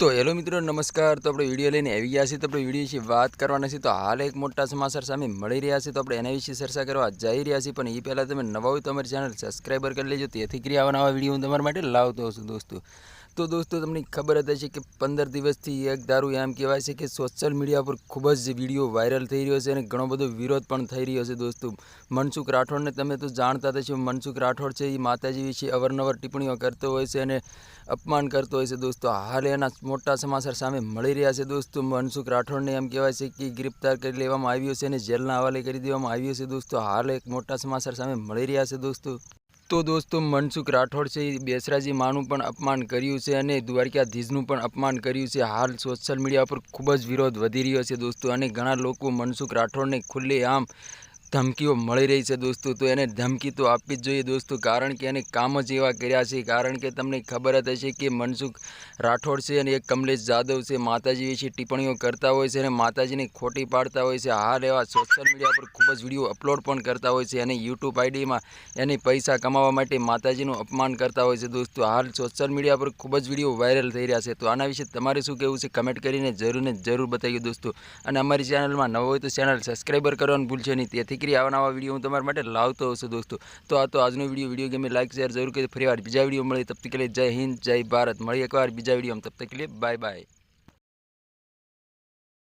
તો હેલો મિત્રો, નમસ્કાર. તો આપણે વીડિયો લઈને આવી ગયા છીએ. તો આપણે વીડિયો વિશે વાત કરવાના છે તો હાલ એક મોટા સમાચાર સામે મળી રહ્યા છે. તો આપણે એના વિશે ચર્ચા કરવા જઈ રહ્યા છીએ. પણ એ પહેલાં તમે નવા હોય તમારી ચેનલ સબસ્ક્રાઈબર કરી લેજો. તેથી કરી આવા નવા વીડિયો હું તમારા માટે લાવતો હશું દોસ્તો. તો દોસ્તો, તમને ખબર જ હશે કે પંદર દિવસથી એક દારૂ એમ કહેવાય છે કે સોશિયલ મીડિયા પર ખૂબ જ વીડિયો વાયરલ થઈ રહ્યો છે અને ઘણો બધો વિરોધ પણ થઈ રહ્યો છે દોસ્તો. મનસુખ રાઠોડને તમે તો જાણતા જ છે મનસુખ રાઠોડ છે એ માતાજી વિશે અવારનવાર ટિપ્પણીઓ કરતો હોય છે અને અપમાન કરતો હોય છે દોસ્તો. હાલ એના મોટા સમાચાર સામે મળી રહ્યા છે દોસ્તો. મનસુખ રાઠોડને એમ કહેવાય છે કે ગિરફ્તાર કરી લેવામાં આવ્યો છે અને જેલના હવાલે કરી દેવામાં આવ્યો છે દોસ્તો. હાલ એક મોટા સમાચાર સામે મળી રહ્યા છે દોસ્તો. તો દોસ્તો મનસુખ રાઠોડ છે બેસરાજી માનું પણ અપમાન કર્યું છે અને દ્વારકાધીશનું પણ અપમાન કર્યું છે. હાલ સોશિયલ મીડિયા પર ખૂબ જ વિરોધ વધી રહ્યો છે દોસ્તો અને ઘણા લોકો મનસુખ રાઠોડને ખુલ્લે આમ ધમકીઓ મળી રહી છે દોસ્તો, તો એને ધમકી તો આપવી જ જોઈએ દોસ્તો, કારણ કે એને કામ જ એવા કર્યા છે, કારણ કે તમને ખબર જ હશે કે મનસુખ રાઠોડ છે અને એક કમલેશ જાદવ છે, માતાજી વિશે ટિપ્પણીઓ કરતા હોય છે અને માતાજીને ખોટી પાડતા હોય છે હાર એવા સોશિયલ મીડિયા પર ખૂબ જ વીડિયો અપલોડ પણ કરતા હોય છે અને યુટ્યુબ આઈડીમાં એની પૈસા કમાવા માટે માતાજીનું અપમાન કરતા હોય છે દોસ્તો, હાલ સોશિયલ મીડિયા પર ખૂબ જ વીડિયો વાયરલ થઈ રહ્યા છે, તો આના વિશે તમારે શું કહેવું છે કમેન્ટ કરીને જરૂર ને જરૂર બતાવ્યું દોસ્તો, અને અમારી ચેનલમાં નવો હોય તો ચેનલ સબસ્ક્રાઈબર કરવાનું ભૂલશે નહીં, તેથી દીકરી આવા નવા વીડિયો હું તમારા માટે લાવતો હોઉં દોસ્તો. તો આ તો આજનો વીડિયો વીડિયો ગમે લાઈક શેર જરૂર કરી ફરી વાર બીજા વીડિયો મળે. તબ તક લે જય હિન્દ, જય ભારત. મળી એકવાર બીજા વીડિયો તબ તક બાય બાય